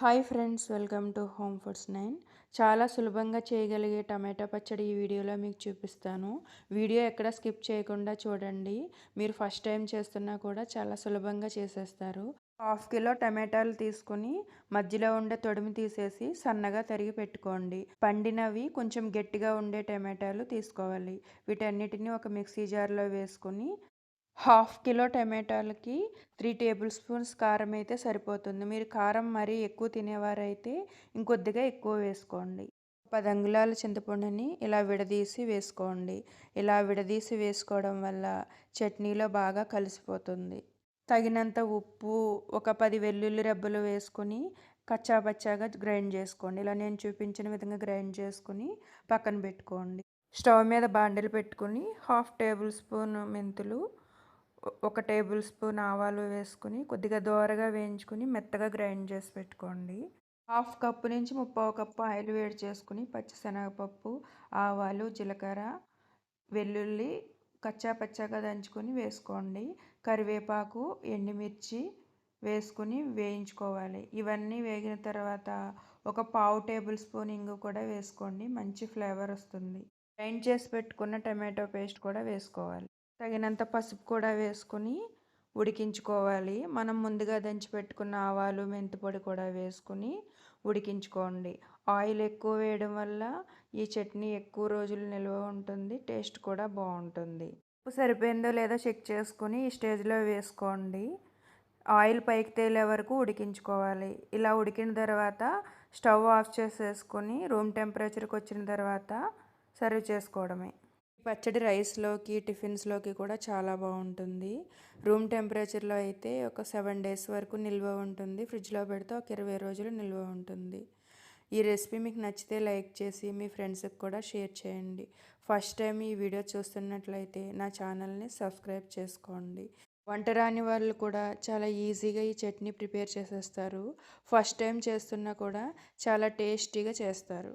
Hi friends welcome to home foods nine. చాలా సులభంగా చేయగలిగే టమాటా పచ్చడి ఈ వీడియోలో మీకు చూపిస్తాను. వీడియో ఎక్కడ స్కిప్ చేయకుండా చూడండి. మీరు ఫస్ట్ టైం చేస్తున్నా కూడా చాలా సులభంగా చేసేస్తారు. హాఫ్ కిలో టమాటాలు తీసుకుని మధ్యలో ఉండే తొడిమి తీసేసి సన్నగా తరిగి పెట్టుకోండి. పండినవి కొంచెం గట్టిగా ఉండే టమాటాలు తీసుకోవాలి. వీటన్నిటిని ఒక మిక్సీ జార్లో వేసుకొని హాఫ్ కిలో టమాటాలకి త్రీ టేబుల్ స్పూన్స్ కారం అయితే సరిపోతుంది. మీరు కారం మరీ ఎక్కువ తినేవారైతే ఇంకొద్దిగా ఎక్కువ వేసుకోండి. పది అంగుళాల చింతపండుని ఇలా విడదీసి వేసుకోండి. ఇలా విడదీసి వేసుకోవడం వల్ల చట్నీలో బాగా కలిసిపోతుంది. తగినంత ఉప్పు ఒక పది వెల్లుల్లి రెబ్బలు వేసుకొని కచ్చాపచ్చాగా గ్రైండ్ చేసుకోండి. ఇలా నేను చూపించిన విధంగా గ్రైండ్ చేసుకుని పక్కన పెట్టుకోండి. స్టవ్ మీద బాండీలు పెట్టుకుని హాఫ్ టేబుల్ స్పూన్ మెంతులు ఒక టేబుల్ స్పూన్ ఆవాలు వేసుకుని కొద్దిగా దోరగా వేయించుకుని మెత్తగా గ్రైండ్ చేసి పెట్టుకోండి. హాఫ్ కప్పు నుంచి ముప్పావు కప్పు ఆయిల్ వేడి చేసుకుని పచ్చిశనగపప్పు ఆవాలు జీలకర్ర వెల్లుల్లి కచ్చా పచ్చాగా దంచుకొని వేసుకోండి. కరివేపాకు ఎండుమిర్చి వేసుకుని వేయించుకోవాలి. ఇవన్నీ వేగిన తర్వాత ఒక పావు టేబుల్ స్పూన్ ఇంగు కూడా వేసుకోండి. మంచి ఫ్లేవర్ వస్తుంది. గ్రైండ్ చేసి పెట్టుకున్న టమాటో పేస్ట్ కూడా వేసుకోవాలి. తగినంత పసుపు కూడా వేసుకొని ఉడికించుకోవాలి. మనం ముందుగా దంచి పెట్టుకున్న ఆవాలు మెంతిపొడి కూడా వేసుకుని ఉడికించుకోండి. ఆయిల్ ఎక్కువ వేయడం వల్ల ఈ చట్నీ ఎక్కువ రోజులు నిల్వ ఉంటుంది టేస్ట్ కూడా బాగుంటుంది. ఉప్పు సరిపోయిందో లేదో చెక్ చేసుకుని ఈ స్టేజ్లో వేసుకోండి. ఆయిల్ పైకి తేలే వరకు ఉడికించుకోవాలి. ఇలా ఉడికిన తర్వాత స్టవ్ ఆఫ్ చేసేసుకొని రూమ్ టెంపరేచర్కి వచ్చిన తర్వాత సర్వ్ చేసుకోవడమే. పచ్చడి రైస్లోకి టిఫిన్స్లోకి కూడా చాలా బాగుంటుంది. రూమ్ టెంపరేచర్లో అయితే ఒక సెవెన్ డేస్ వరకు నిల్వ ఉంటుంది. ఫ్రిడ్జ్లో పెడితే ఒక ఇరవై రోజులు నిల్వ ఉంటుంది. ఈ రెసిపీ మీకు నచ్చితే లైక్ చేసి మీ ఫ్రెండ్స్కి కూడా షేర్ చేయండి. ఫస్ట్ టైం ఈ వీడియో చూస్తున్నట్లయితే నా ఛానల్ని సబ్స్క్రైబ్ చేసుకోండి. వంట రాని వాళ్ళు కూడా చాలా ఈజీగా ఈ చట్నీ ప్రిపేర్ చేసేస్తారు. ఫస్ట్ టైం చేస్తున్నా కూడా చాలా టేస్టీగా చేస్తారు.